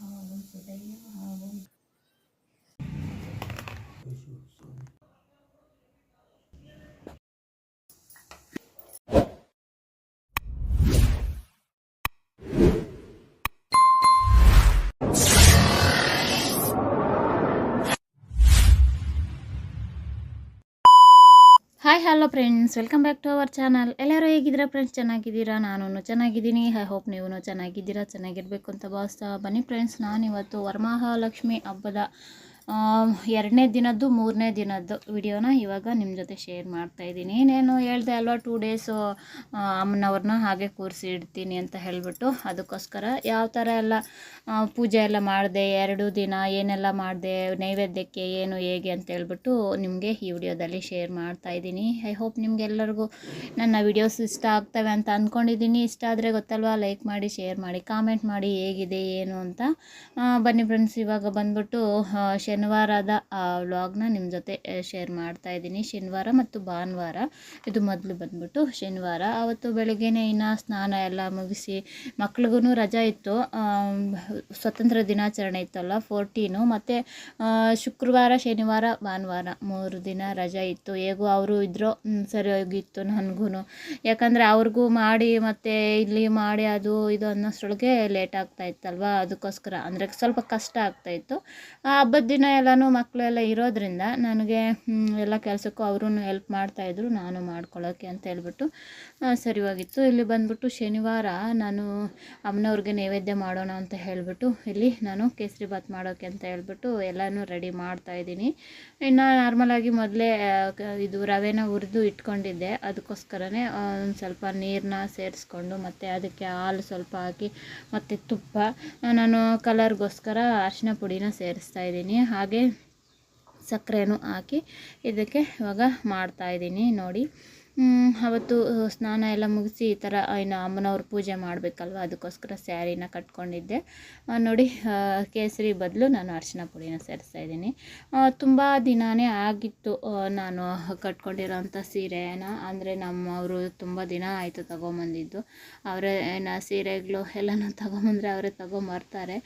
好我们准备一个好我们 hello friends welcome back to our channel ಎಲ್ಲರೂ ಹೇಗಿದ್ದೀರಾ friends ಚೆನ್ನಾಗಿದ್ದೀರಾ? ನಾನು ಚೆನ್ನಾಗಿದ್ದೀನಿ. ಐ ಹೋಪ್ ನೀವು ಚೆನ್ನಾಗಿದ್ದೀರಾ, ಚೆನ್ನಾಗಿರಬೇಕು ಅಂತ ಭಾವಿಸ್ತಾ ಬನ್ನಿ ಫ್ರೆಂಡ್ಸ್ ನಾನಿವತ್ತು ವರಮಹಾಲಕ್ಷ್ಮಿ ಹಬ್ಬದ ಎರಡನೇ ದಿನದ್ದು, ಮೂರನೇ ದಿನದ್ದು ವಿಡಿಯೋನ ಇವಾಗ ನಿಮ್ಮ ಜೊತೆ ಶೇರ್ ಮಾಡ್ತಾ ಇದ್ದೀನಿ. ನಾನು ಹೇಳ್ದೆ ಅಲ್ವಾ ಟೂ ಡೇಸು ಅಮ್ಮನವ್ರನ್ನ ಹಾಗೆ ಕೂರಿಸಿ ಇಡ್ತೀನಿ ಅಂತ ಹೇಳಿಬಿಟ್ಟು ಅದಕ್ಕೋಸ್ಕರ ಯಾವ ಥರ ಎಲ್ಲ ಪೂಜೆ ಎಲ್ಲ ಮಾಡಿದೆ, ಎರಡು ದಿನ ಏನೆಲ್ಲ ಮಾಡಿದೆ, ನೈವೇದ್ಯಕ್ಕೆ ಏನು, ಹೇಗೆ ಅಂತ ಹೇಳ್ಬಿಟ್ಟು ನಿಮಗೆ ಈ ವಿಡಿಯೋದಲ್ಲಿ ಶೇರ್ ಮಾಡ್ತಾ ಇದ್ದೀನಿ. ಐ ಹೋಪ್ ನಿಮಗೆಲ್ಲರಿಗೂ ನನ್ನ ವಿಡಿಯೋಸ್ ಇಷ್ಟ ಆಗ್ತವೆ ಅಂತ ಅಂದ್ಕೊಂಡಿದ್ದೀನಿ ಇಷ್ಟ ಆದರೆ ಗೊತ್ತಲ್ವಾ ಲೈಕ್ ಮಾಡಿ ಶೇರ್ ಮಾಡಿ ಕಾಮೆಂಟ್ ಮಾಡಿ ಹೇಗಿದೆ, ಏನು ಅಂತ. ಬನ್ನಿ ಫ್ರೆಂಡ್ಸ್ ಇವಾಗ ಬಂದ್ಬಿಟ್ಟು ಶನಿವಾರದ ವ್ಲಾಗ್ನ ನಿಮ್ಮ ಜೊತೆ ಶೇರ್ ಮಾಡ್ತಾ ಇದ್ದೀನಿ. ಶನಿವಾರ ಮತ್ತು ಭಾನುವಾರ. ಇದು ಮೊದಲು ಬಂದ್ಬಿಟ್ಟು ಶನಿವಾರ. ಆವತ್ತು ಬೆಳಗ್ಗೆನೇ ಇನ್ನು ಸ್ನಾನ ಎಲ್ಲ ಮುಗಿಸಿ ಮಕ್ಳಿಗೂ ರಜಾ ಇತ್ತು. ಸ್ವತಂತ್ರ ದಿನಾಚರಣೆ ಇತ್ತಲ್ಲ ಫೋರ್ಟೀನು ಮತ್ತು ಶುಕ್ರವಾರ, ಶನಿವಾರ, ಭಾನುವಾರ ಮೂರು ದಿನ ರಜಾ ಇತ್ತು. ಹೇಗೂ ಅವರು ಇದ್ದರು ಸರಿಯಾಗಿತ್ತು ನನಗೂ ಯಾಕಂದರೆ ಅವ್ರಿಗೂ ಮಾಡಿ ಮತ್ತು ಇಲ್ಲಿ ಮಾಡಿ ಅದು ಇದು ಅನ್ನೋಷ್ಟರೊಳಗೆ ಲೇಟ್ ಆಗ್ತಾ ಇತ್ತಲ್ವ? ಅದಕ್ಕೋಸ್ಕರ. ಅಂದರೆ ಸ್ವಲ್ಪ ಕಷ್ಟ ಆಗ್ತಾಯಿತ್ತು ಆ ಹಬ್ಬದ ದಿನ ಎಲ್ಲನೂ ಮಕ್ಕಳು ಎಲ್ಲ ಇರೋದ್ರಿಂದ ನನಗೆ ಎಲ್ಲ ಕೆಲಸಕ್ಕೂ ಅವರು ಹೆಲ್ಪ್ ಮಾಡ್ತಾಯಿದ್ರು ನಾನು ಮಾಡ್ಕೊಳ್ಳೋಕ್ಕೆ ಅಂತ ಹೇಳ್ಬಿಟ್ಟು ಸರಿ ಹೋಗಿತ್ತು. ಇಲ್ಲಿ ಬಂದ್ಬಿಟ್ಟು ಶನಿವಾರ ನಾನು ಅಮ್ಮನವ್ರಿಗೆ ನೈವೇದ್ಯ ಮಾಡೋಣ ಅಂತ ಹೇಳಿಬಿಟ್ಟು, ಇಲ್ಲಿ ನಾನು ಕೇಸರಿ ಬಾತ್ ಮಾಡೋಕ್ಕೆ ಅಂತ ಹೇಳ್ಬಿಟ್ಟು ಎಲ್ಲನೂ ರೆಡಿ ಮಾಡ್ತಾ ಇದ್ದೀನಿ. ಇನ್ನು ನಾರ್ಮಲಾಗಿ ಮೊದಲೇ ಇದು ರವೆನ ಹುರಿದು ಇಟ್ಕೊಂಡಿದ್ದೆ. ಅದಕ್ಕೋಸ್ಕರನೇ ಒಂದು ಸ್ವಲ್ಪ ನೀರನ್ನ ಸೇರಿಸ್ಕೊಂಡು ಮತ್ತು ಅದಕ್ಕೆ ಹಾಲು ಸ್ವಲ್ಪ ಹಾಕಿ, ಮತ್ತು ತುಪ್ಪ ನಾನು ಕಲರ್ಗೋಸ್ಕರ ಅರಿಶಿನ ಪುಡಿನ ಸೇರಿಸ್ತಾ ಇದ್ದೀನಿ. ಹಾಗೆ ಸಕ್ಕರೆನೂ ಹಾಕಿ ಇದಕ್ಕೆ ಇವಾಗ ಮಾಡ್ತಾಯಿದ್ದೀನಿ ನೋಡಿ. ಅವತ್ತು ಸ್ನಾನ ಎಲ್ಲ ಮುಗಿಸಿ ಈ ಥರ ಇನ್ನು ಅಮ್ಮನವ್ರ ಪೂಜೆ ಮಾಡಬೇಕಲ್ವ? ಅದಕ್ಕೋಸ್ಕರ ಸ್ಯಾರಿನ ಕಟ್ಕೊಂಡಿದ್ದೆ. ನೋಡಿ ಕೇಸರಿ ಬದಲು ನಾನು ಅರ್ಶಿನ ಪುಡಿನ ಸೇರಿಸ್ತಾ ಇದ್ದೀನಿ. ತುಂಬ ದಿನಾನೇ ಆಗಿತ್ತು ನಾನು ಕಟ್ಕೊಂಡಿರೋಂಥ ಸೀರೆನ. ಅಂದರೆ ನಮ್ಮವರು ತುಂಬ ದಿನ ಆಯಿತು ತಗೊಂಬಂದಿದ್ದು. ಅವರೇ ನಾ ಸೀರೆಗಳು ಎಲ್ಲನೂ ತಗೊಂಬಂದರೆ ಅವರೇ ತಗೊಂಬರ್ತಾರೆ.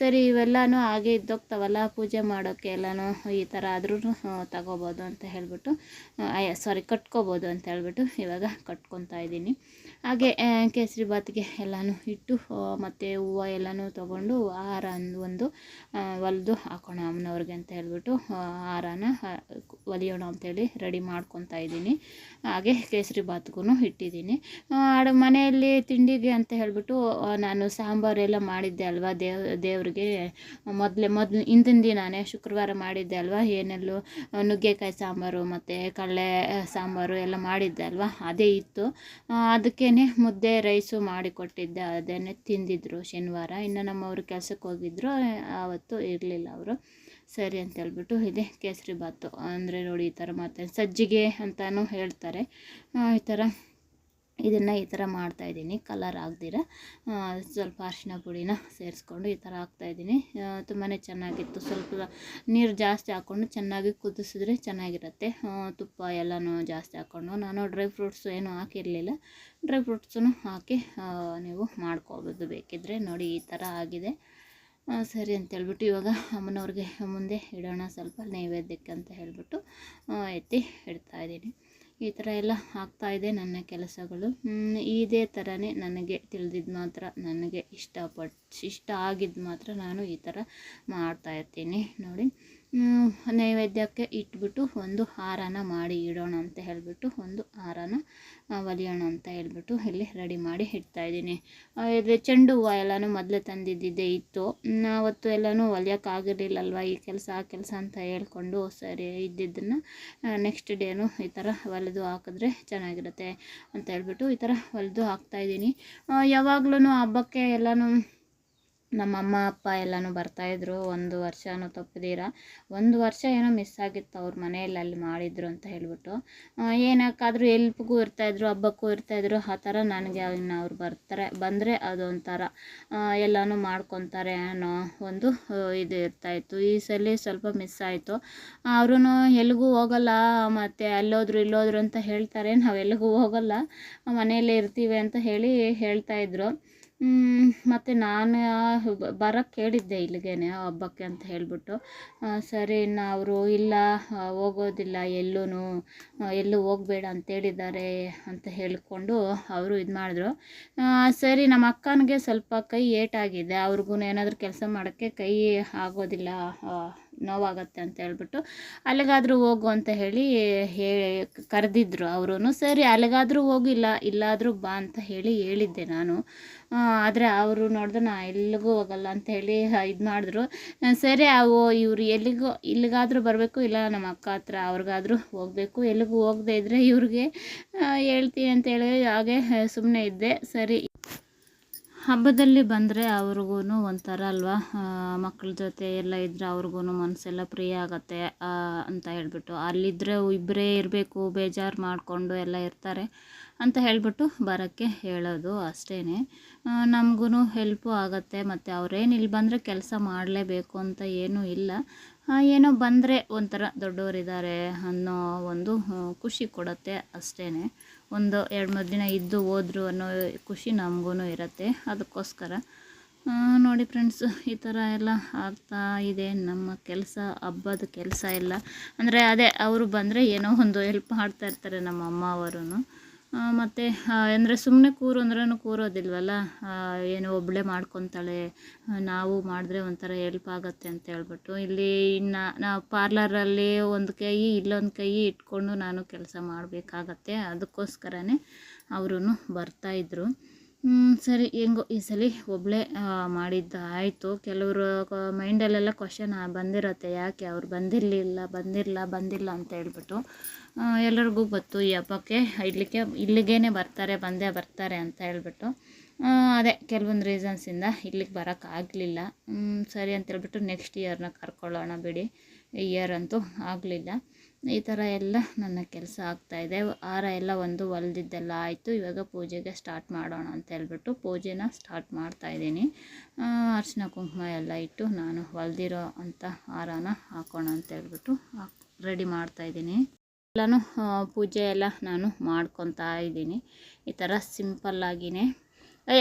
ಸರಿ, ಇವೆಲ್ಲನೂ ಹಾಗೆ ಇದ್ದೋಗ್ತಾವಲ್ಲ, ಪೂಜೆ ಮಾಡೋಕ್ಕೆ ಎಲ್ಲನೂ ಈ ಥರ ಆದ್ರೂ ತಗೋಬೋದು ಅಂತ ಹೇಳ್ಬಿಟ್ಟು ಸಾರಿ ಕಟ್ಕೋಬೋದು ಅಂತ ಹೇಳ್ಬಿಟ್ಟು ಇವಾಗ ಕಟ್ಕೊತಾ ಇದ್ದೀನಿ. ಹಾಗೆ ಕೇಸರಿ ಬಾತ್ಗೆ ಎಲ್ಲನೂ ಇಟ್ಟು ಮತ್ತು ಹೂವು ಎಲ್ಲನೂ ತೊಗೊಂಡು ಆಹಾರ ಅಂದ್ ಒಂದು ಹೊಲಿದು ಹಾಕೋಣ ಅಮ್ಮನವ್ರಿಗೆ ಅಂತ ಹೇಳ್ಬಿಟ್ಟು ಆಹಾರನ ಹೊಲಿಯೋಣ ಅಂತೇಳಿ ರೆಡಿ ಮಾಡ್ಕೊತಾ ಇದ್ದೀನಿ. ಹಾಗೆ ಕೇಸರಿ ಬಾತ್ಗೂ ಇಟ್ಟಿದ್ದೀನಿ. ಮನೆಯಲ್ಲಿ ತಿಂಡಿಗೆ ಅಂತ ಹೇಳ್ಬಿಟ್ಟು ನಾನು ಸಾಂಬಾರೆಲ್ಲ ಮಾಡಿದ್ದೆ ಅಲ್ವಾ ದೇವ್, ದೇವ್ರಿಗೆ. ಮೊದಲೇ, ಮೊದಲು, ಹಿಂದಿನ ದಿನಾನೇ ಶುಕ್ರವಾರ ಮಾಡಿದ್ದೆ ಅಲ್ವಾ, ಏನೆಲ್ಲೂ ನುಗ್ಗೆಕಾಯಿ ಸಾಂಬಾರು ಮತ್ತು ಕಡಲೆ ಸಾಂಬಾರು ಎಲ್ಲ ಮಾಡಿದ್ದೆ ಅಲ್ವಾ, ಅದೇ ಇತ್ತು. ಅದಕ್ಕೇ ಮುದ್ದೆ, ರೈಸು ಮಾಡಿಕೊಟ್ಟಿದ್ದೆ, ಅದನ್ನೇ ತಿಂದಿದ್ರು ಶನಿವಾರ. ಇನ್ನು ನಮ್ಮವರು ಕೆಲಸಕ್ಕೆ ಹೋಗಿದ್ರು ಆವತ್ತು ಇರಲಿಲ್ಲ ಅವರು. ಸರಿ ಅಂತ ಹೇಳ್ಬಿಟ್ಟು ಇದೆ ಕೇಸರಿ ಬಾತು ಅಂದರೆ ನೋಡಿ ಈ ಥರ ಮಾಡ್ತಾರೆ ಸಜ್ಜಿಗೆ ಅಂತಲೂ ಹೇಳ್ತಾರೆ. ಈ ಥರ ಇದನ್ನು ಈ ಥರ ಮಾಡ್ತಾಯಿದ್ದೀನಿ ಕಲರ್ ಆಗದಿರ ಸ್ವಲ್ಪ ಅರಿಶಿನ ಪುಡಿನ ಸೇರಿಸ್ಕೊಂಡು ಈ ಥರ ಹಾಕ್ತಾಯಿದ್ದೀನಿ ತುಂಬಾ ಚೆನ್ನಾಗಿತ್ತು. ಸ್ವಲ್ಪ ನೀರು ಜಾಸ್ತಿ ಹಾಕ್ಕೊಂಡು ಚೆನ್ನಾಗಿ ಕುದಿಸಿದ್ರೆ ಚೆನ್ನಾಗಿರುತ್ತೆ. ತುಪ್ಪ ಎಲ್ಲನೂ ಜಾಸ್ತಿ ಹಾಕ್ಕೊಂಡು. ನಾನು ಡ್ರೈ ಫ್ರೂಟ್ಸ್ ಏನೂ ಹಾಕಿರಲಿಲ್ಲ. ಡ್ರೈ ಫ್ರೂಟ್ಸೂ ಹಾಕಿ ನೀವು ಮಾಡ್ಕೋಬೋದು ಬೇಕಿದ್ದರೆ ನೋಡಿ ಈ ಥರ ಆಗಿದೆ. ಸರಿ ಅಂತ ಹೇಳ್ಬಿಟ್ಟು ಇವಾಗ ಅಮ್ಮನವ್ರಿಗೆ ಮುಂದೆ ಇಡೋಣ. ಸ್ವಲ್ಪ ನೈವೇದ್ಯಕ್ಕೆ ಅಂತ ಹೇಳಿಬಿಟ್ಟು ಎತ್ತಿ ಇಡ್ತಾ ಇದ್ದೀನಿ. ಈ ಥರ ಎಲ್ಲ ಇದೆ ನನ್ನ ಕೆಲಸಗಳು. ಇದೇ ಥರನೇ ನನಗೆ ತಿಳಿದಿದ್ದು ಮಾತ್ರ, ನನಗೆ ಇಷ್ಟಪಟ್ಟು ಇಷ್ಟ ಆಗಿದ್ದು ಮಾತ್ರ ನಾನು ಈ ಥರ ಮಾಡ್ತಾಯಿರ್ತೀನಿ ನೋಡಿ. ನೈವೇದ್ಯಕ್ಕೆ ಇಟ್ಬಿಟ್ಟು ಒಂದು ಹಾರನ ಮಾಡಿ ಇಡೋಣ ಅಂತ ಹೇಳಿಬಿಟ್ಟು ಒಂದು ಹಾರನ ಒಲಿಯೋಣ ಅಂತ ಹೇಳಿಬಿಟ್ಟು ಇಲ್ಲಿ ರೆಡಿ ಮಾಡಿ ಇಡ್ತಾ ಇದ್ದೀನಿ. ಇದು ಚೆಂಡು ಹೂವು ಎಲ್ಲನೂ ಮೊದಲೇ ತಂದಿದ್ದಿದ್ದೇ ಇತ್ತು. ಅವತ್ತು ಎಲ್ಲನೂ ಹೊಲಿಯೋಕ್ಕಾಗಿರಲಿಲ್ಲಲ್ವ ಈ ಕೆಲಸ, ಆ ಕೆಲಸ ಅಂತ ಹೇಳ್ಕೊಂಡು ಸರಿ ಇದ್ದಿದ್ದನ್ನು ನೆಕ್ಸ್ಟ್ ಡೇನು ಈ ಥರ ಹೊಲಿದು ಹಾಕಿದ್ರೆ ಚೆನ್ನಾಗಿರುತ್ತೆ ಅಂತ ಹೇಳಿಬಿಟ್ಟು ಈ ಥರ ಹೊಲಿದು ಹಾಕ್ತಾಯಿದ್ದೀನಿ ಯಾವಾಗ್ಲೂ ಹಬ್ಬಕ್ಕೆ ಎಲ್ಲನೂ ನಮ್ಮ ಅಮ್ಮ, ಅಪ್ಪ ಎಲ್ಲನೂ ಬರ್ತಾಯಿದ್ರು ಒಂದು ವರ್ಷನೂ ತಪ್ಪದಿರ. ಒಂದು ವರ್ಷ ಏನೋ ಮಿಸ್ ಆಗಿತ್ತು ಅವ್ರ ಮನೆಯಲ್ಲಿ ಅಲ್ಲಿ ಮಾಡಿದ್ರು ಅಂತ ಹೇಳ್ಬಿಟ್ಟು. ಏನಕ್ಕಾದರೂ ಎಲ್ಪ್ಗೂ ಇರ್ತಾಯಿದ್ರು ಹಬ್ಬಕ್ಕೂ ಇರ್ತಾಯಿದ್ರು ಆ ಥರ ನನಗೆ ಇನ್ನು ಅವ್ರು ಬರ್ತಾರೆ, ಬಂದರೆ ಅದೊಂಥರ ಎಲ್ಲನೂ ಮಾಡ್ಕೊತಾರೆ ಅನ್ನೋ ಒಂದು ಇದು ಇರ್ತಾಯಿತ್ತು ಈ ಸಲ ಸ್ವಲ್ಪ ಮಿಸ್ ಆಯಿತು. ಅವರು ಎಲ್ಲಿಗೂ ಹೋಗಲ್ಲ, ಮತ್ತು ಅಲ್ಲೋದ್ರು ಇಲ್ಲೋದ್ರು ಅಂತ ಹೇಳ್ತಾರೆ. ನಾವು ಎಲ್ಲಿಗೂ ಹೋಗಲ್ಲ, ಮನೆಯಲ್ಲೇ ಇರ್ತೀವಿ ಅಂತ ಹೇಳಿ ಹೇಳ್ತಾಯಿದ್ರು ಮತ್ತು ನಾನು ಬರೋಕ್ಕೆ ಹೇಳಿದ್ದೆ ಇಲ್ಲಿಗೇನೆ ಹಬ್ಬಕ್ಕೆ ಅಂತ ಹೇಳಿಬಿಟ್ಟು. ಸರಿ ಇನ್ನು ಅವರು ಇಲ್ಲ ಹೋಗೋದಿಲ್ಲ ಎಲ್ಲೂ ಎಲ್ಲೂ ಹೋಗಬೇಡ ಅಂತೇಳಿದ್ದಾರೆ ಅಂತ ಹೇಳಿಕೊಂಡು ಅವರು ಇದು ಮಾಡಿದ್ರು. ಸರಿ ನಮ್ಮ ಅಕ್ಕನಿಗೆ ಸ್ವಲ್ಪ ಕೈ ಏಟಾಗಿದೆ ಅವ್ರಿಗೂ ಏನಾದರೂ ಕೆಲಸ ಮಾಡೋಕ್ಕೆ ಕೈ ಆಗೋದಿಲ್ಲ ನೋವಾಗತ್ತೆ ಅಂತ ಹೇಳ್ಬಿಟ್ಟು ಅಲ್ಲಿಗಾದರೂ ಹೋಗು ಅಂತ ಹೇಳಿ ಹೇಳಿ ಕರೆದಿದ್ರು ಅವರು ಸರಿ, ಅಲ್ಲಿಗಾದರೂ ಹೋಗಿಲ್ಲ ಇಲ್ಲಾದರೂ ಬಾ ಅಂತ ಹೇಳಿ ಹೇಳಿದ್ದೆ ನಾನು. ಆದರೆ ಅವರು ನೋಡಿದ್ರೆ, ನಾ ಎಲ್ಲಿಗೂ ಹೋಗಲ್ಲ ಅಂತ ಹೇಳಿ ಇದು ಮಾಡಿದ್ರು. ಸರಿ, ಅವು ಇವರು ಎಲ್ಲಿಗೂ, ಇಲ್ಲಿಗಾದರೂ ಬರಬೇಕು, ಇಲ್ಲ ನಮ್ಮ ಅಕ್ಕ ಹತ್ರ ಅವ್ರಿಗಾದರೂ ಹೋಗಬೇಕು, ಎಲ್ಲಿಗೂ ಹೋಗದೆ ಇದ್ದರೆ ಇವ್ರಿಗೆ ಹೇಳ್ತೀನಿ ಅಂತ ಹೇಳಿ ಹಾಗೆ ಸುಮ್ಮನೆ ಇದ್ದೆ. ಸರಿ ಹಬ್ಬದಲ್ಲಿ ಬಂದರೆ ಅವ್ರಿಗೂ ಒಂಥರ ಅಲ್ವಾ? ಮಕ್ಕಳ ಜೊತೆ ಎಲ್ಲ ಇದ್ದರೆ ಅವ್ರಿಗೂ ಮನಸ್ಸೆಲ್ಲ ಫ್ರೀ ಆಗತ್ತೆ ಅಂತ ಹೇಳ್ಬಿಟ್ಟು. ಅಲ್ಲಿದ್ದರೆ ಇಬ್ಬರೇ ಇರಬೇಕು, ಬೇಜಾರು ಮಾಡಿಕೊಂಡು ಎಲ್ಲ ಇರ್ತಾರೆ ಅಂತ ಹೇಳಿಬಿಟ್ಟು ಬರೋಕ್ಕೆ ಹೇಳೋದು ಅಷ್ಟೇ ನಮಗೂ ಹೆಲ್ಪು ಆಗುತ್ತೆ, ಮತ್ತು ಅವ್ರೇನು ಇಲ್ಲಿ ಬಂದರೆ ಕೆಲಸ ಮಾಡಲೇಬೇಕು ಅಂತ ಏನೂ ಇಲ್ಲ. ಏನೋ ಬಂದರೆ ಒಂಥರ ದೊಡ್ಡವರಿದ್ದಾರೆ ಅನ್ನೋ ಒಂದು ಖುಷಿ ಕೊಡುತ್ತೆ ಅಷ್ಟೇ ಒಂದು ಎರಡು ಮೂರು ದಿನ ಇದ್ದು ಹೋದ್ರು ಅನ್ನೋ ಖುಷಿ ನಮಗೂ ಇರುತ್ತೆ ಅದಕ್ಕೋಸ್ಕರ. ನೋಡಿ ಫ್ರೆಂಡ್ಸ್ ಈ ಥರ ಎಲ್ಲ ಆಗ್ತಾ ಇದೆ ನಮ್ಮ ಕೆಲಸ, ಹಬ್ಬದ ಕೆಲಸ ಎಲ್ಲ. ಅಂದರೆ ಅದೇ, ಅವರು ಬಂದರೆ ಏನೋ ಒಂದು ಹೆಲ್ಪ್ ಮಾಡ್ತಾಯಿರ್ತಾರೆ ನಮ್ಮ ಅಮ್ಮ ಅವರು ಮತ್ತು ಅಂದರೆ ಸುಮ್ಮನೆ ಕೂರು ಅಂದ್ರೂ ಕೂರೋದಿಲ್ವಲ್ಲ? ಏನು ಒಬ್ಬಳೇ ಮಾಡ್ಕೊತಾಳೆ ನಾವು ಮಾಡಿದ್ರೆ ಒಂಥರ ಹೆಲ್ಪ್ ಆಗುತ್ತೆ ಅಂತ ಹೇಳ್ಬಿಟ್ಟು. ಇಲ್ಲಿ ಇನ್ನು ನಾವು ಪಾರ್ಲರಲ್ಲಿ ಒಂದು ಕೈ, ಇಲ್ಲೊಂದು ಕೈ ಇಟ್ಕೊಂಡು ನಾನು ಕೆಲಸ ಮಾಡಬೇಕಾಗತ್ತೆ. ಅದಕ್ಕೋಸ್ಕರನೇ ಅವರು ಬರ್ತಾಯಿದ್ರು ಸರಿ, ಹೆಂಗೋ, ಈ ಸಲ ಒಬ್ಬಳೇ ಮಾಡಿದ್ದು ಆಯಿತು. ಕೆಲವರು ಮೈಂಡಲ್ಲೆಲ್ಲ ಕ್ವಶನ್ ಬಂದಿರತ್ತೆ. ಯಾಕೆ? ಅವ್ರು ಬಂದಿರಲಿಲ್ಲ ಬಂದಿರಲ್ಲ ಬಂದಿಲ್ಲ ಅಂತ ಹೇಳ್ಬಿಟ್ಟು. ಎಲ್ಲರಿಗೂ ಗೊತ್ತು ಈ ಹಬ್ಬಕ್ಕೆ. ಇಲ್ಲಿಗೆ ಇಲ್ಲಿಗೇ ಬರ್ತಾರೆ, ಬಂದೇ ಬರ್ತಾರೆ ಅಂತ ಹೇಳ್ಬಿಟ್ಟು. ಅದೇ ಕೆಲವೊಂದು ರೀಸನ್ಸಿಂದ ಇಲ್ಲಿಗೆ ಬರೋಕ್ಕಾಗಲಿಲ್ಲ ಸರಿ ಅಂತ ಹೇಳ್ಬಿಟ್ಟು ನೆಕ್ಸ್ಟ್ ಇಯರ್ನ ಕರ್ಕೊಳ್ಳೋಣ ಬಿಡಿ. ಇಯರ್ ಅಂತೂ ಆಗಲಿಲ್ಲ. ಈ ಥರ ಎಲ್ಲ ನನ್ನ ಕೆಲಸ ಆಗ್ತಾಯಿದೆ ಆರ ಎಲ್ಲ ಒಂದು ಹೊಲ್ದಿದ್ದೆಲ್ಲ ಆಯಿತು. ಇವಾಗ ಪೂಜೆಗೆ ಸ್ಟಾರ್ಟ್ ಮಾಡೋಣ ಅಂತ ಹೇಳ್ಬಿಟ್ಟು ಪೂಜೆನ ಸ್ಟಾರ್ಟ್ ಮಾಡ್ತಾಯಿದ್ದೀನಿ ಅರ್ಶಿನ ಕುಂಕುಮ ಎಲ್ಲ ಇಟ್ಟು ನಾನು ಹೊಲ್ದಿರೋ ಅಂಥ ಹಾರನ ಹಾಕೋಣ ಅಂತ ಹೇಳ್ಬಿಟ್ಟು ರೆಡಿ ಮಾಡ್ತಾಯಿದ್ದೀನಿ ಎಲ್ಲನೂ ಪೂಜೆ ಎಲ್ಲ ನಾನು ಮಾಡ್ಕೊತಾ ಇದ್ದೀನಿ. ಈ ಥರ ಸಿಂಪಲ್ಲಾಗಿಯೇ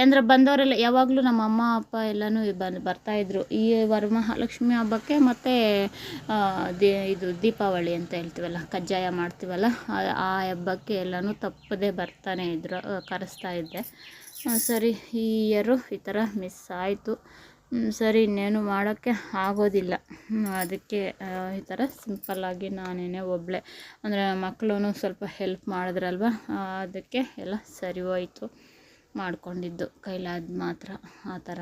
ಅಂದರೆ ಬಂದವರೆಲ್ಲ ಯಾವಾಗಲೂ ನಮ್ಮ ಅಮ್ಮ, ಅಪ್ಪ ಎಲ್ಲನೂ ಬಂದು ಬರ್ತಾಯಿದ್ರು ಈ ವರಮಹಾಲಕ್ಷ್ಮಿ ಹಬ್ಬಕ್ಕೆ ಮತ್ತು ದಿ, ಇದು ದೀಪಾವಳಿ ಅಂತ ಹೇಳ್ತೀವಲ್ಲ, ಕಜ್ಜಾಯ ಮಾಡ್ತೀವಲ್ಲ, ಆ- ಹಬ್ಬಕ್ಕೆ ಎಲ್ಲನೂ ತಪ್ಪದೇ ಬರ್ತಾನೆ ಇದ್ರು ಕರೆಸ್ತಾ ಇದ್ದೆ. ಸರಿ, ಈ ಇಯರು ಈ ಥರ ಮಿಸ್ ಆಯಿತು. ಸರಿ, ಇನ್ನೇನು ಮಾಡೋಕ್ಕೆ ಆಗೋದಿಲ್ಲ. ಅದಕ್ಕೆ ಈ ಥರ ಸಿಂಪಲ್ಲಾಗಿ ನಾನೇನೆ ಒಬ್ಬಳೆ ಅಂದರೆ ಮಕ್ಕಳು ಸ್ವಲ್ಪ ಹೆಲ್ಪ್ ಮಾಡಿದ್ರಲ್ವ? ಅದಕ್ಕೆ ಎಲ್ಲ ಸರಿ ಹೋಯಿತು ಮಾಡ್ಕೊಂಡಿದ್ದು. ಕೈಲಾದ ಮಾತ್ರ, ಆ ಥರ.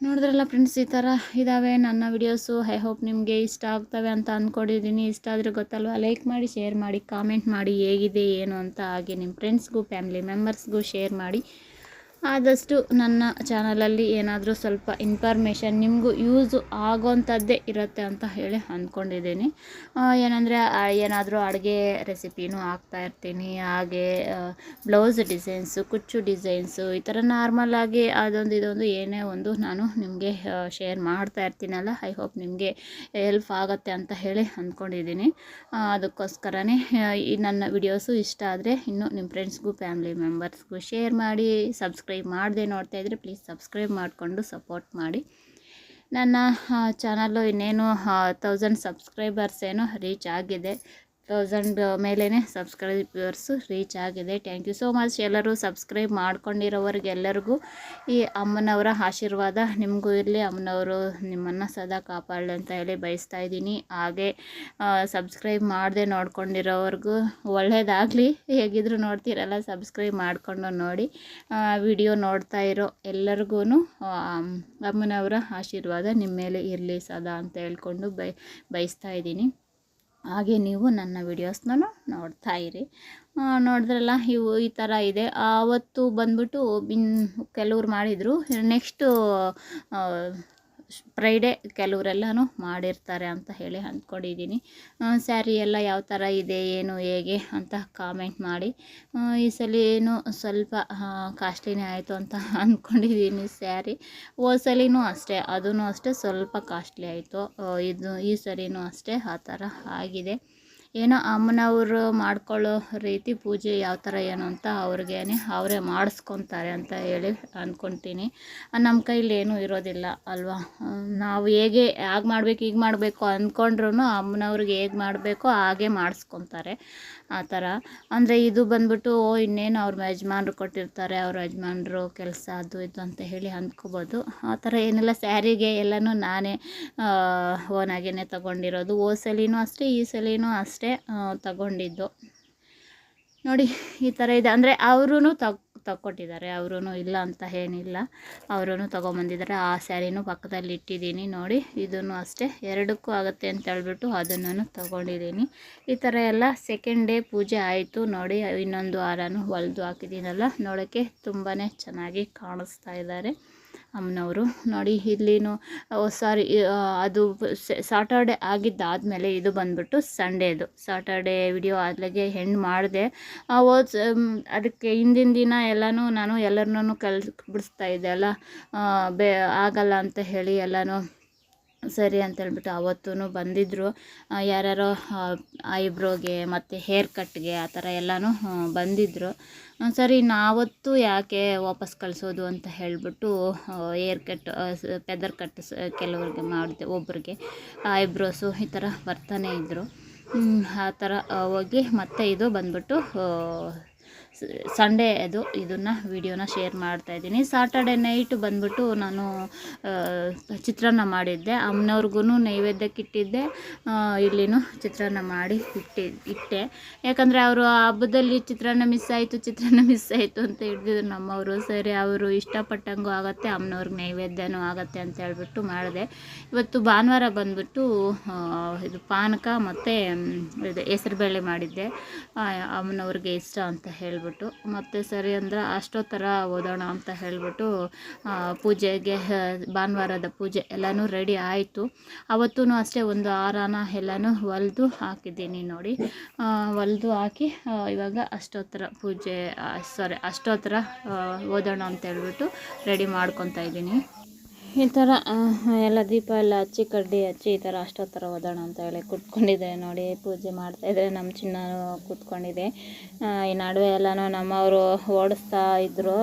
ನೋಡಿದ್ರಲ್ಲ ಫ್ರೆಂಡ್ಸ್ ಈ ಥರ ಇದ್ದಾವೆ ನನ್ನ ವಿಡಿಯೋಸು ಐ ಹೋಪ್ ನಿಮಗೆ ಇಷ್ಟ ಆಗ್ತವೆ ಅಂತ ಅಂದ್ಕೊಂಡಿದ್ದೀನಿ ಇಷ್ಟ ಆದರೆ ಗೊತ್ತಲ್ವ? ಲೈಕ್ ಮಾಡಿ ಶೇರ್ ಮಾಡಿ ಕಾಮೆಂಟ್ ಮಾಡಿ, ಹೇಗಿದೆ, ಏನು ಅಂತ ಹಾಗೆ ನಿಮ್ಮ ಫ್ರೆಂಡ್ಸ್ಗೂ ಫ್ಯಾಮಿಲಿ ಮೆಂಬರ್ಸ್ಗೂ ಶೇರ್ ಮಾಡಿ. ಆದಷ್ಟು ನನ್ನ ಚಾನಲಲ್ಲಿ ಏನಾದರೂ ಸ್ವಲ್ಪ ಇನ್ಫಾರ್ಮೇಷನ್ ನಿಮಗೂ ಯೂಸು ಆಗೋವಂಥದ್ದೇ ಇರುತ್ತೆ ಅಂತ ಹೇಳಿ ಅಂದ್ಕೊಂಡಿದ್ದೀನಿ. ಏನಂದರೆ ಏನಾದರೂ ಅಡುಗೆ ರೆಸಿಪಿನೂ ಹಾಕ್ತಾ ಇರ್ತೀನಿ. ಹಾಗೆ ಬ್ಲೌಸ್ ಡಿಸೈನ್ಸು ಕುಚ್ಚು ಡಿಸೈನ್ಸು ಈ ಥರ ನಾರ್ಮಲಾಗಿ ಅದೊಂದು ಇದೊಂದು ಏನೇ ಒಂದು ನಾನು ನಿಮಗೆ ಶೇರ್ ಮಾಡ್ತಾ ಇರ್ತೀನಲ್ಲ ಐ ಹೋಪ್ ನಿಮಗೆ ಹೆಲ್ಪ್ ಆಗುತ್ತೆ ಅಂತ ಹೇಳಿ ಅಂದ್ಕೊಂಡಿದ್ದೀನಿ. ಅದಕ್ಕೋಸ್ಕರನೇ ಈ ನನ್ನ ವಿಡಿಯೋಸು ಇಷ್ಟ ಆದರೆ ಇನ್ನು ನಿಮ್ಮ ಫ್ರೆಂಡ್ಸ್ಗೂ ಫ್ಯಾಮಿಲಿ ಮೆಂಬರ್ಸ್ಗೂ ಶೇರ್ ಮಾಡಿ ಸಬ್ಸ್ಕ್ರೈಬ್ ಮಾಡದೆ ನೋಡ್ತಾ ಇದ್ದರೆ ಪ್ಲೀಸ್ ಸಬ್ಸ್ಕ್ರೈಬ್ ಮಾಡಿಕೊಂಡು ಸಪೋರ್ಟ್ ಮಾಡಿ. ನನ್ನ ಚಾನಲ್ಲು ಇನ್ನೇನು ತೌಸಂಡ್ ಸಬ್ಸ್ಕ್ರೈಬರ್ಸ್ ಏನೋ ರೀಚ್ ಆಗಿದೆ. ತೌಸಂಡ್ ಮೇಲೇ ಸಬ್ಸ್ಕ್ರೈಬರ್ಸು ರೀಚ್ ಆಗಿದೆ. ಥ್ಯಾಂಕ್ ಯು ಸೋ ಮಚ್ ಎಲ್ಲರೂ ಸಬ್ಸ್ಕ್ರೈಬ್ ಮಾಡ್ಕೊಂಡಿರೋವ್ರಿಗೆಲ್ಲರಿಗೂ. ಈ ಅಮ್ಮನವರ ಆಶೀರ್ವಾದ ನಿಮಗೂ ಇರಲಿ, ಅಮ್ಮನವರು ನಿಮ್ಮನ್ನು ಸದಾ ಕಾಪಾಡಲಿ ಅಂತ ಹೇಳಿ ಬಯಸ್ತಾ ಇದ್ದೀನಿ. ಹಾಗೆ ಸಬ್ಸ್ಕ್ರೈಬ್ ಮಾಡದೆ ನೋಡ್ಕೊಂಡಿರೋವ್ರಿಗೂ ಒಳ್ಳೆಯದಾಗಲಿ ಹೇಗಿದ್ರು ನೋಡ್ತೀರಲ್ಲ ಸಬ್ಸ್ಕ್ರೈಬ್ ಮಾಡಿಕೊಂಡು ನೋಡಿ ವಿಡಿಯೋ ನೋಡ್ತಾ ಇರೋ ಎಲ್ಲರಿಗೂ ಅಮ್ಮನವರ ಆಶೀರ್ವಾದ ನಿಮ್ಮ ಮೇಲೆ ಇರಲಿ ಸದಾ ಅಂತ ಹೇಳ್ಕೊಂಡು ಬಯ, ಬಯಸ್ತಾ ಇದ್ದೀನಿ. ಹಾಗೆ ನೀವು ನನ್ನ ವಿಡಿಯೋಸ್ನ ನೋಡ್ತಾ ಇರಿ. ನೋಡಿದ್ರಲ್ಲ, ಇವು ಈ ಥರ ಇದೆ. ಆವತ್ತು ಬಂದ್ಬಿಟ್ಟು ಬಿನ್ ಕೆಲವ್ರು ಮಾಡಿದರು. ನೆಕ್ಸ್ಟು ಫ್ರೈಡೇ ಕೆಲವರೆಲ್ಲನೂ ಮಾಡಿರ್ತಾರೆ ಅಂತ ಹೇಳಿ ಅಂದ್ಕೊಂಡಿದ್ದೀನಿ. ಸ್ಯಾರಿ ಎಲ್ಲ ಯಾವ ಥರ ಇದೆ, ಏನು ಹೇಗೆ ಅಂತ ಕಾಮೆಂಟ್ ಮಾಡಿ. ಈ ಸಲ ಏನು ಸ್ವಲ್ಪ ಕಾಸ್ಟ್ಲಿನೇ ಆಯಿತು ಅಂತ ಅಂದ್ಕೊಂಡಿದ್ದೀನಿ ಸ್ಯಾರಿ ಹೋದ್ಸಲಿನೂ ಅಷ್ಟೇ ಅದೂ ಅಷ್ಟೇ ಸ್ವಲ್ಪ ಕಾಸ್ಟ್ಲಿ ಆಯಿತು. ಇದು ಈ ಸರಿನೂ ಅಷ್ಟೇ ಆ ಥರ ಆಗಿದೆ. ಏನೋ ಅಮ್ಮನವರು ಮಾಡ್ಕೊಳ್ಳೋ ರೀತಿ ಪೂಜೆ ಯಾವ ಥರ ಏನು ಅಂತ ಅವ್ರಿಗೇನೆ ಅವರೇ ಮಾಡಿಸ್ಕೊತಾರೆ ಅಂತ ಹೇಳಿ ಅಂದ್ಕೊತೀನಿ ನಮ್ಮ ಕೈಲಿ ಏನೂ ಇರೋದಿಲ್ಲ ಅಲ್ವಾ? ನಾವು ಹೇಗೆ ಹಾಗೆ ಮಾಡಬೇಕು ಈಗ ಮಾಡಬೇಕು ಅಂದ್ಕೊಂಡ್ರೂ ಅಮ್ಮನವ್ರಿಗೆ ಹೇಗೆ ಮಾಡಬೇಕೋ ಹಾಗೆ ಮಾಡಿಸ್ಕೊತಾರೆ ಆ ಥರ. ಅಂದರೆ ಇದು ಬಂದ್ಬಿಟ್ಟು, ಓ, ಇನ್ನೇನು ಅವ್ರ ಯಜಮಾನ್ರು ಕೊಟ್ಟಿರ್ತಾರೆ, ಅವ್ರ ಯಜಮಾನ್ರು ಕೆಲಸ ಅದು ಇದು ಅಂತ ಹೇಳಿ ಅಂದ್ಕೋಬೋದು. ಆ ಥರ ಏನೆಲ್ಲ, ಸ್ಯಾರಿಗೆ ಎಲ್ಲನೂ ನಾನೇ ಓನಾಗೇ ತಗೊಂಡಿರೋದು. ಓ ಸಲಿನೂ ಅಷ್ಟೇ, ಈ ಸಲಿನೂ ಅಷ್ಟೇ. ತಗೊಂಡಿದ್ದು. ನೋಡಿ, ಈ ಥರ ಇದೆ. ಅಂದರೆ ಅವರೂ ತಗ್, ತಕ್ಕೊಟ್ಟಿದ್ದಾರೆ. ಅವರೂ ಇಲ್ಲ ಅಂತ ಏನಿಲ್ಲ. ಅವರೂ ತೊಗೊಂಬಂದಿದ್ದಾರೆ. ಆ ಸ್ಯಾರಿನೂ ಪಕ್ಕದಲ್ಲಿ ಇಟ್ಟಿದ್ದೀನಿ. ನೋಡಿ, ಇದನ್ನು ಅಷ್ಟೇ. ಎರಡಕ್ಕೂ ಆಗುತ್ತೆ ಅಂತ ಹೇಳ್ಬಿಟ್ಟು ಅದನ್ನು ತೊಗೊಂಡಿದ್ದೀನಿ. ಈ ಥರ ಎಲ್ಲ ಸೆಕೆಂಡ್ ಡೇ ಪೂಜೆ ಆಯಿತು. ನೋಡಿ, ಇನ್ನೊಂದು ಹಾರನೂ ಹೊಲಿದು ಹಾಕಿದ್ದೀನಲ್ಲ. ನೋಡೋಕ್ಕೆ ತುಂಬಾ ಚೆನ್ನಾಗಿ ಕಾಣಿಸ್ತಾ ಇದ್ದಾರೆ. ಅಮ್ಮನವರು. ನೋಡಿ, ಇಲ್ಲಿನೂ ಸಾರಿ ಅದು ಸಾಟರ್ಡೆ ಆಗಿದ್ದಾದಮೇಲೆ ಇದು ಬಂದ್ಬಿಟ್ಟು ಸಂಡೇದು ಸಾಟರ್ಡೆ ವಿಡಿಯೋ ಅಲ್ಲಿಗೆ ಹೆಣ್ಣು ಮಾಡಿದೆ. ಓದ್ಸ್ ಅದಕ್ಕೆ ಹಿಂದಿನ ದಿನ ಎಲ್ಲನೂ ನಾನು ಎಲ್ಲರನ್ನೂ ಕಲ್ಸಿ, ಬಿಡಿಸ್ತಾ ಇದ್ದೆ ಅಲ್ಲ. ಬೇ, ಆಗಲ್ಲ ಅಂತ ಹೇಳಿ ಎಲ್ಲನೂ ಸರಿ ಅಂತ ಹೇಳ್ಬಿಟ್ಟು ಅವತ್ತೂ ಬಂದಿದ್ದರು ಯಾರ್ಯಾರೋ ಐಬ್ರೋಗೆ ಮತ್ತು ಹೇರ್ ಕಟ್ಗೆ ಆ ಥರ ಎಲ್ಲನೂ ಬಂದಿದ್ದರು ಸರಿ, ನಾವತ್ತು ಯಾಕೆ ವಾಪಸ್ ಕಳಿಸೋದು ಅಂತ ಹೇಳಿಬಿಟ್ಟು ಏರ್ ಕಟ್ ಪೆದರ್ ಕಟ್ ಕೆಲವ್ರಿಗೆ ಮಾಡಿದೆ, ಒಬ್ರಿಗೆ. ಐಬ್ರೋಸು ಈ ಥರ ಬರ್ತಾನೆ ಇದ್ದರು ಆ ಥರ ಹೋಗಿ ಮತ್ತೆ ಇದು ಬಂದ್ಬಿಟ್ಟು ಸಂಡೇ ಅದು, ಇದನ್ನು ವಿಡಿಯೋನ ಶೇರ್ ಮಾಡ್ತಾ ಇದ್ದೀನಿ. ಸಾಟರ್ಡೆ ನೈಟ್ ಬಂದ್ಬಿಟ್ಟು ನಾನು ಚಿತ್ರಾನ್ನ ಮಾಡಿದ್ದೆ. ಅಮ್ಮನವ್ರಿಗೂ ನೈವೇದ್ಯಕ್ಕೆ ಇಟ್ಟಿದ್ದೆ. ಇಲ್ಲಿನೂ ಚಿತ್ರಾನ್ನ ಮಾಡಿ ಇಟ್ಟಿ, ಇಟ್ಟೆ. ಯಾಕಂದರೆ ಅವರು ಹಬ್ಬದಲ್ಲಿ ಚಿತ್ರಾನ್ನ ಮಿಸ್ ಆಯಿತು, ಚಿತ್ರಾನ್ನ ಮಿಸ್ ಆಯಿತು ಅಂತ ಹಿಡ್ದಿದ್ರು ನಮ್ಮವರು. ಸರಿ, ಅವರು ಇಷ್ಟಪಟ್ಟಂಗೂ ಆಗುತ್ತೆ, ಅಮ್ಮನವ್ರಿಗೆ ನೈವೇದ್ಯನೂ ಆಗುತ್ತೆ ಅಂತ ಹೇಳ್ಬಿಟ್ಟು ಮಾಡಿದೆ. ಇವತ್ತು ಭಾನುವಾರ ಬಂದ್ಬಿಟ್ಟು ಇದು ಪಾನಕ ಮತ್ತು ಇದು ಹೆಸರುಬೇಳೆ ಮಾಡಿದ್ದೆ. ಅಮ್ಮನವ್ರಿಗೆ ಇಷ್ಟ ಅಂತ ಹೇಳ್ಬಿಟ್ಟು ಹೇಳ್ಬಿಟ್ಟು, ಮತ್ತು ಸರಿ ಅಂದ್ರೆ ಅಷ್ಟೊತ್ತರ ಓದೋಣ ಅಂತ ಹೇಳಿಬಿಟ್ಟು ಪೂಜೆಗೆ, ಭಾನುವಾರದ ಪೂಜೆ ಎಲ್ಲನೂ ರೆಡಿ ಆಯಿತು. ಅವತ್ತೂ ಅಷ್ಟೇ ಒಂದು ಆರಾನ ಎಲ್ಲನೂ ಹೊಲಿದು ಹಾಕಿದ್ದೀನಿ ನೋಡಿ. ಹೊಲಿದು ಹಾಕಿ ಇವಾಗ ಅಷ್ಟೊತ್ತರ ಪೂಜೆ ಸಾರಿ ಅಷ್ಟೊತ್ತರ ಓದೋಣ ಅಂತ ಹೇಳ್ಬಿಟ್ಟು ರೆಡಿ ಮಾಡ್ಕೊತಾ ಇದ್ದೀನಿ. ಈ ಥರ ಎಲ್ಲ ದೀಪ ಎಲ್ಲ ಹಚ್ಚಿ, ಕಡ್ಡಿ ಹಚ್ಚಿ ಈ ಥರ ಅಷ್ಟೊತ್ತರ ಓದೋಣ ಅಂತ ಹೇಳಿ ಕೂತ್ಕೊಂಡಿದ್ದೆ. ನೋಡಿ, ಪೂಜೆ ಮಾಡ್ತಾಯಿದ್ರೆ ನಮ್ಮ ಚಿನ್ನ ಕೂತ್ಕೊಂಡಿದೆ. ಈ ನಡುವೆ ಎಲ್ಲನೂ ನಮ್ಮವರು ಓಡಿಸ್ತಾ ಇದ್ದರು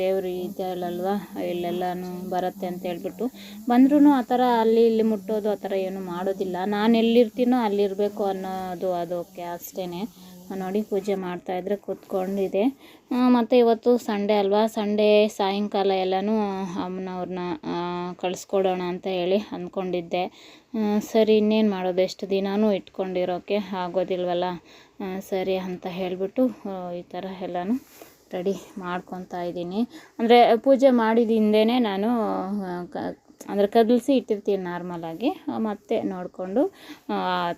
ದೇವರು ಇದೆಯಲ್ಲಲ್ವ ಇಲ್ಲೆಲ್ಲನೂ ಬರುತ್ತೆ ಅಂತ ಹೇಳ್ಬಿಟ್ಟು. ಬಂದ್ರೂ ಆ ಥರ ಅಲ್ಲಿ ಇಲ್ಲಿ ಮುಟ್ಟೋದು ಆ ಥರ ಏನೂ ಮಾಡೋದಿಲ್ಲ. ನಾನು ಎಲ್ಲಿರ್ತೀನೋ ಅಲ್ಲಿರಬೇಕು ಅನ್ನೋದು ಅದಕ್ಕೆ ಅಷ್ಟೇ ನೋಡಿ ಪೂಜೆ ಮಾಡ್ತಾಯಿದ್ರೆ ಕೂತ್ಕೊಂಡಿದೆ. ಮತ್ತು ಇವತ್ತು ಸಂಡೇ ಅಲ್ವಾ? ಸಂಡೇ ಸಾಯಂಕಾಲ ಎಲ್ಲನೂ ಅಮ್ಮನವ್ರನ್ನ ಕಳಿಸ್ಕೊಡೋಣ ಅಂತ ಹೇಳಿ ಅಂದ್ಕೊಂಡಿದ್ದೆ. ಸರಿ, ಇನ್ನೇನು ಮಾಡೋದು? ಎಷ್ಟು ದಿನವೂ ಇಟ್ಕೊಂಡಿರೋಕ್ಕೆ ಆಗೋದಿಲ್ವಲ್ಲ? ಸರಿ ಅಂತ ಹೇಳಿಬಿಟ್ಟು ಈ ಥರ ಎಲ್ಲನೂ ರೆಡಿ ಮಾಡ್ಕೊತಾ ಇದ್ದೀನಿ. ಅಂದರೆ ಪೂಜೆ ಮಾಡಿದ ನಾನು ಅಂದರೆ ಕದಲಿಸಿ ಇಟ್ಟಿರ್ತೀನಿ ನಾರ್ಮಲಾಗಿ ಮತ್ತೆ ನೋಡಿಕೊಂಡು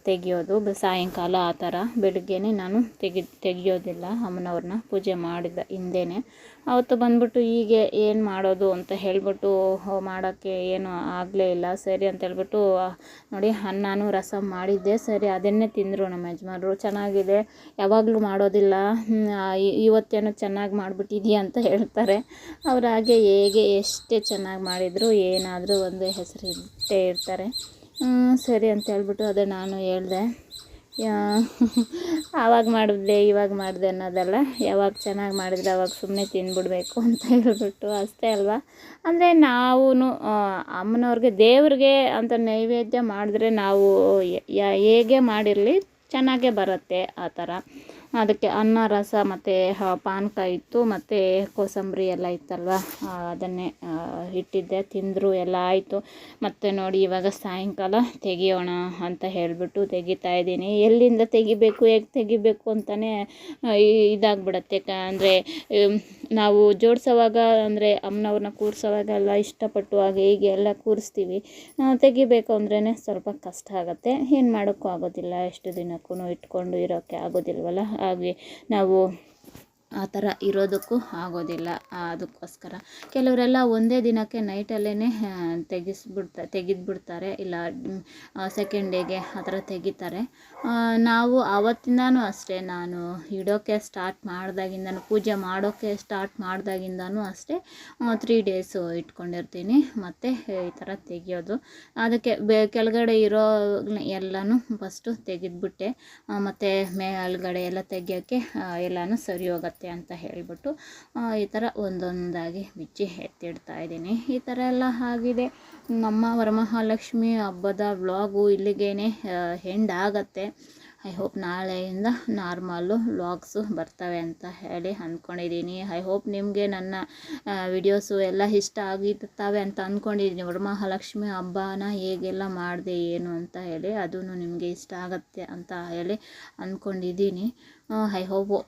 ತೆಗಿಯೋದು. ಸಾಯಂಕಾಲ ಆ ಥರ ಬೆಳಗ್ಗೆನೇ ನಾನು ತೆಗಿ, ತೆಗೆಯೋದಿಲ್ಲ. ಅಮ್ಮನವ್ರನ್ನ ಪೂಜೆ ಮಾಡಿದ ಹಿಂದೆನೇ. ಅವತ್ತು ಬಂದ್ಬಿಟ್ಟು ಹೀಗೆ ಏನು ಮಾಡೋದು ಅಂತ ಹೇಳಿಬಿಟ್ಟು ಮಾಡೋಕ್ಕೆ ಏನು ಆಗಲೇ ಇಲ್ಲ, ಸರಿ ಅಂತ ಹೇಳ್ಬಿಟ್ಟು ನೋಡಿ, ಅನ್ನನೂ ರಸಮ್ ಮಾಡಿದ್ದೆ. ಸರಿ, ಅದನ್ನೇ ತಿಂದರು ನಮ್ಮ ಯಜಮಾನ್ರು. ಚೆನ್ನಾಗಿದೆ. ಯಾವಾಗಲೂ ಮಾಡೋದಿಲ್ಲ. ಇವತ್ತೇನೋ ಚೆನ್ನಾಗಿ ಮಾಡಿಬಿಟ್ಟಿದ್ಯಾ ಅಂತ ಹೇಳ್ತಾರೆ. ಅವ್ರು ಹಾಗೆ ಹೇಗೆ ಎಷ್ಟೇ ಚೆನ್ನಾಗಿ ಮಾಡಿದರೂ ಏನಾದರೂ ಒಂದು ಹೆಸರು ಇಟ್ಟೇ ಇರ್ತಾರೆ ಸರಿ ಅಂತ ಹೇಳ್ಬಿಟ್ಟು ಅದೇ ನಾನು ಹೇಳಿದೆ. ಆವಾಗ ಮಾಡಿದೆ ಇವಾಗ ಮಾಡಿದೆ ಅನ್ನೋದಲ್ಲ. ಯಾವಾಗ ಚೆನ್ನಾಗಿ ಮಾಡಿದ್ರೆ ಅವಾಗ ಸುಮ್ಮನೆ ತಿಂದ್ಬಿಡ್ಬೇಕು ಅಂತ ಹೇಳ್ಬಿಟ್ಟು ಅಷ್ಟೇ ಅಲ್ವಾ? ಅಂದರೆ ನಾವು ಅಮ್ಮನವ್ರಿಗೆ, ದೇವ್ರಿಗೆ ಅಂತ ನೈವೇದ್ಯ ಮಾಡಿದ್ರೆ ನಾವು ಹೇಗೆ ಮಾಡಿರಲಿ, ಚೆನ್ನಾಗೇ ಬರುತ್ತೆ ಆ ಥರ. ಅದಕ್ಕೆ ಅನ್ನ, ರಸ ಮತ್ತು ಪಾನಕ ಇತ್ತು, ಮತ್ತು ಕೋಸಂಬರಿ ಎಲ್ಲ ಇತ್ತಲ್ವ? ಅದನ್ನೇ ಇಟ್ಟಿದ್ದೆ, ತಿಂದರು, ಎಲ್ಲ ಆಯಿತು. ಮತ್ತು ನೋಡಿ, ಇವಾಗ ಸಾಯಂಕಾಲ ತೆಗಿಯೋಣ ಅಂತ ಹೇಳಿಬಿಟ್ಟು ತೆಗಿತಾ ಇದ್ದೀನಿ. ಎಲ್ಲಿಂದ ತೆಗಿಬೇಕು, ಹೇಗೆ ತೆಗಿಬೇಕು ಅಂತಲೇ ಇದಾಗ್ಬಿಡತ್ತೆ. ಅಂದರೆ ನಾವು ಜೋಡಿಸೋವಾಗ, ಅಂದರೆ, ಅಮ್ಮನವ್ರನ್ನ ಕೂರಿಸೋವಾಗೆಲ್ಲ ಇಷ್ಟಪಟ್ಟು ಹಾಗೆ ಹೀಗೆ ಎಲ್ಲ ಕೂರಿಸ್ತೀವಿ. ತೆಗಿಬೇಕು ಅಂದ್ರೇ ಸ್ವಲ್ಪ ಕಷ್ಟ ಆಗುತ್ತೆ. ಏನು ಮಾಡೋಕ್ಕೂ ಆಗೋದಿಲ್ಲ. ಎಷ್ಟು ದಿನಕ್ಕೂ ಇಟ್ಕೊಂಡು ಇರೋಕ್ಕೆ ಆಗೋದಿಲ್ವಲ್ಲ? ಹಾಗೆ ನಾವು ಆ ಥರ ಇರೋದಕ್ಕೂ ಆಗೋದಿಲ್ಲ. ಅದಕ್ಕೋಸ್ಕರ ಕೆಲವರೆಲ್ಲ ಒಂದೇ ದಿನಕ್ಕೆ ನೈಟಲ್ಲೇ ತೆಗೆಸ್ಬಿಡ್ತಾ, ತೆಗೆದ್ಬಿಡ್ತಾರೆ. ಇಲ್ಲ ಸೆಕೆಂಡ್ ಡೇಗೆ ಆ ಥರ ತೆಗಿತಾರೆ. ನಾವು ಆವತ್ತಿಂದನೂ ಅಷ್ಟೇ, ನಾನು ಇಡೋಕ್ಕೆ ಸ್ಟಾರ್ಟ್ ಮಾಡಿದಾಗಿಂದನೂ, ಪೂಜೆ ಮಾಡೋಕ್ಕೆ ಸ್ಟಾರ್ಟ್ ಮಾಡಿದಾಗಿಂದನೂ ಅಷ್ಟೇ ತ್ರೀ ಡೇಸು ಇಟ್ಕೊಂಡಿರ್ತೀನಿ, ಮತ್ತು ಈ ಥರ ತೆಗಿಯೋದು. ಅದಕ್ಕೆ ಬೆ, ಕೆಳಗಡೆ ಇರೋ ಎಲ್ಲನೂ ಫಸ್ಟು ತೆಗೆದ್ಬಿಟ್ಟೆ ಮತ್ತು ಮೇಲ್ಗಡೆ ಎಲ್ಲ ತೆಗಿಯೋಕ್ಕೆ ಎಲ್ಲನೂ ಸರಿ ಹೋಗುತ್ತೆ ಅಂತ ಹೇಳಿಬಿಟ್ಟು ಈ ಥರ ಒಂದೊಂದಾಗಿ ಬಿಚ್ಚಿ ಎತ್ತಿಡ್ತಾ ಇದ್ದೀನಿ. ಈ ಥರ ಎಲ್ಲ ಆಗಿದೆ. ನಮ್ಮ ವರಮಹಾಲಕ್ಷ್ಮಿ ಹಬ್ಬದ ವ್ಲಾಗು ಇಲ್ಲಿಗೇನೆ ಹೆಂಡ್ ಆಗತ್ತೆ. ಐ ಹೋಪ್ ನಾಳೆಯಿಂದ ನಾರ್ಮಲ್ಲು ವ್ಲಾಗ್ಸು ಬರ್ತವೆ ಅಂತ ಹೇಳಿ ಅಂದ್ಕೊಂಡಿದ್ದೀನಿ ಐ ಹೋಪ್ ನಿಮಗೆ ನನ್ನ ವಿಡಿಯೋಸು ಎಲ್ಲ ಇಷ್ಟ ಆಗಿರ್ತವೆ ಅಂತ ಅಂದ್ಕೊಂಡಿದ್ದೀನಿ ವರಮಹಾಲಕ್ಷ್ಮಿ ಹಬ್ಬನ ಹೇಗೆಲ್ಲ ಮಾಡಿದೆ, ಏನು ಅಂತ ಹೇಳಿ ಅದೂ ನಿಮಗೆ ಇಷ್ಟ ಆಗುತ್ತೆ ಅಂತ ಹೇಳಿ ಅಂದ್ಕೊಂಡಿದ್ದೀನಿ ಐ ಹೋಪು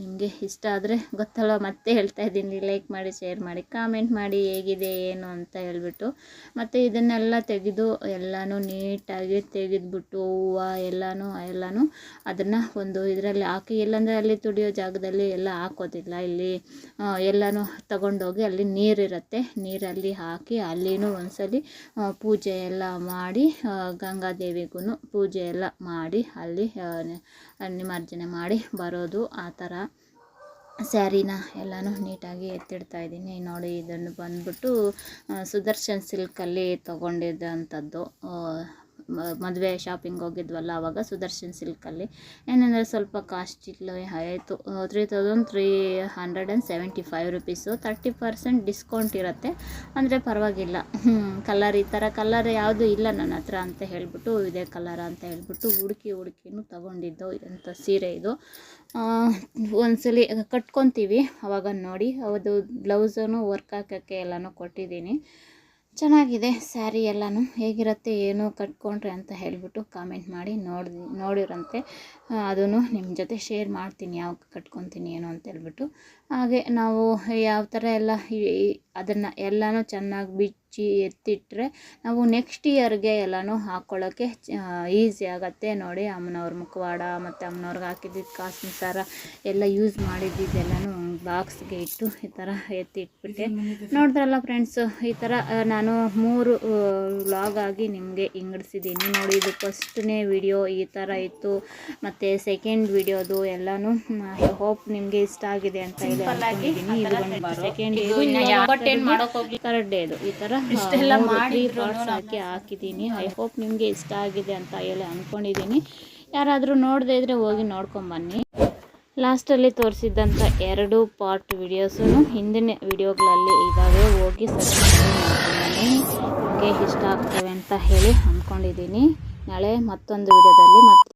ನಿಮಗೆ ಇಷ್ಟ ಆದರೆ ಗೊತ್ತಲ್ಲ ಮತ್ತೆ ಹೇಳ್ತಾ ಇದ್ದೀನಿ. ಲೈಕ್ ಮಾಡಿ ಶೇರ್ ಮಾಡಿ ಕಾಮೆಂಟ್ ಮಾಡಿ ಹೇಗಿದೆ, ಏನು ಅಂತ ಹೇಳ್ಬಿಟ್ಟು. ಮತ್ತು ಇದನ್ನೆಲ್ಲ ತೆಗೆದು ಎಲ್ಲನೂ ನೀಟಾಗಿ ತೆಗೆದುಬಿಟ್ಟು, ಹೂವು ಎಲ್ಲನೂ ಎಲ್ಲನೂ ಅದನ್ನು ಒಂದು ಇದರಲ್ಲಿ ಹಾಕಿ, ಇಲ್ಲಾಂದರೆ ಅಲ್ಲಿ ತುಡಿಯೋ ಜಾಗದಲ್ಲಿ ಎಲ್ಲ ಹಾಕೋದಿಲ್ಲ. ಇಲ್ಲಿ ಎಲ್ಲನೂ ತಗೊಂಡೋಗಿ ಅಲ್ಲಿ ನೀರಿರುತ್ತೆ. ನೀರಲ್ಲಿ ಹಾಕಿ ಅಲ್ಲಿನೂ ಒಂದ್ಸಲಿ ಪೂಜೆ ಎಲ್ಲ ಮಾಡಿ ಗಂಗಾದೇವಿಗೂ ಪೂಜೆ ಎಲ್ಲ ಮಾಡಿ ಅಲ್ಲಿ ಆ, ನ- ಮಾಡಿ ಬರೋದು ಆ ಥರ. ಸ್ಯಾರಿನ ಎಲ್ಲನೂ ನೀಟಾಗಿ ಎತ್ತಿಡ್ತಾ ಇದ್ದೀನಿ. ನೋಡಿ ಇದನ್ನು ಬಂದ್ಬಿಟ್ಟು ಸುದರ್ಶನ್ ಸಿಲ್ಕಲ್ಲಿ ತೊಗೊಂಡಿದ್ದಂಥದ್ದು ಮದುವೆ ಶಾಪಿಂಗ್ ಹೋಗಿದ್ವಲ್ಲ ಆವಾಗ ಸುದರ್ಶನ್ ಸಿಲ್ಕಲ್ಲಿ. ಏನಂದರೆ ಸ್ವಲ್ಪ ಕಾಸ್ಟ್ಲಿ ಆಯಿತು. Three thousand three hundred and seventy five rupees thirty percent discount ಇರುತ್ತೆ. ಅಂದರೆ ಪರವಾಗಿಲ್ಲ. ಕಲರ್ ಈ ಥರ ಕಲರ್ ಯಾವುದು ಇಲ್ಲ ನನ್ನ ಹತ್ರ ಅಂತ ಹೇಳಿಬಿಟ್ಟು ಇದೇ ಕಲರ್ ಅಂತ ಹೇಳ್ಬಿಟ್ಟು ಹುಡುಕಿ ಹುಡುಕಿನೂ ತೊಗೊಂಡಿದ್ದು ಅಂತ ಸೀರೆ ಇದು. ಒಂದ್ಸಲಿ ಕಟ್ಕೊತೀವಿ ಅವಾಗ ನೋಡಿ. ಅದು ಬ್ಲೌಸನ್ನು ವರ್ಕ್ ಹಾಕೋಕ್ಕೆ ಎಲ್ಲನೂ ಕೊಟ್ಟಿದ್ದೀನಿ. ಚೆನ್ನಾಗಿದೆ ಸ್ಯಾರಿ ಎಲ್ಲನೂ. ಹೇಗಿರುತ್ತೆ, ಏನು ಕಟ್ಕೊಂಡ್ರೆ ಅಂತ ಹೇಳಿಬಿಟ್ಟು ಕಾಮೆಂಟ್ ಮಾಡಿ ನೋಡಿ, ನೋಡಿರಂತೆ. ಅದನ್ನು ನಿಮ್ಮ ಜೊತೆ ಶೇರ್ ಮಾಡ್ತೀನಿ ಯಾವ ಕಟ್ಕೊತೀನಿ, ಏನು ಅಂತ ಹೇಳ್ಬಿಟ್ಟು. ಹಾಗೆ ನಾವು ಯಾವ ಥರ ಎಲ್ಲ ಅದನ್ನು ಎಲ್ಲನೂ ಚೆನ್ನಾಗಿ ಬಿಚ್ಚಿ ಎತ್ತಿಟ್ಟರೆ ನಾವು ನೆಕ್ಸ್ಟ್ ಇಯರ್ಗೆ ಎಲ್ಲನೂ ಹಾಕ್ಕೊಳ್ಳೋಕ್ಕೆ ಈಸಿ ಆಗುತ್ತೆ. ನೋಡಿ ಅಮ್ಮನವ್ರ ಮುಖವಾಡ ಮತ್ತು ಅಮ್ಮನವ್ರಿಗೆ ಹಾಕಿದ್ದಿದ್ದು ಕಾಸಿನ ಸರ ಎಲ್ಲ ಯೂಸ್ ಮಾಡಿದ್ದಿದ್ದೆಲ್ಲನೂ ಬಾಕ್ಸ್ಗೆ ಇಟ್ಟು ಈ ಥರ ಎತ್ತಿಟ್ಬಿಟ್ಟೆ. ನೋಡಿದ್ರಲ್ಲ ಫ್ರೆಂಡ್ಸು ಈ ಥರ ನಾನು ಮೂರು ವ್ಲಾಗ್ ಆಗಿ ನಿಮಗೆ ಇಂಗಡಿಸಿದ್ದೀನಿ ನೋಡಿ ಇದು ಫಸ್ಟ್ನೇ ವಿಡಿಯೋ ಈ ಥರ ಇತ್ತು. ಮತ್ತು ಸೆಕೆಂಡ್ ವಿಡಿಯೋದು ಎಲ್ಲನೂ ಹೋಪ್ ನಿಮಗೆ ಇಷ್ಟ ಆಗಿದೆ ಅಂತ ಹೇಳಿ ಸೆಕೆಂಡ್ ಥರ್ಡ್ ಡೇ ಇದು ಈ ಥರ ತ್ರೀ ಪಾರ್ಟ್ಸ್ ಹಾಕಿ ಹಾಕಿದ್ದೀನಿ. ಐ ಹೋಪ್ ನಿಮಗೆ ಇಷ್ಟ ಆಗಿದೆ ಅಂತ ಹೇಳಿ ಅಂದ್ಕೊಂಡಿದ್ದೀನಿ ಯಾರಾದರೂ ನೋಡದೇ ಇದ್ದರೆ ಹೋಗಿ ನೋಡ್ಕೊಂಬನ್ನಿ. ಲಾಸ್ಟಲ್ಲಿ ತೋರಿಸಿದ್ದಂಥ ಎರಡು ಪಾರ್ಟ್ ವಿಡಿಯೋಸು ಹಿಂದಿನ ವಿಡಿಯೋಗಳಲ್ಲಿ ಇದ್ದಾವೆ ಹೋಗಿ ಸರ್ಚ್ ಮಾಡಿ ನಿಮಗೆ ಇಷ್ಟ ಆಗ್ತವೆ ಅಂತ ಹೇಳಿ ಅಂದ್ಕೊಂಡಿದ್ದೀನಿ ನಾಳೆ ಮತ್ತೊಂದು ವಿಡಿಯೋದಲ್ಲಿ ಮತ್ತೆ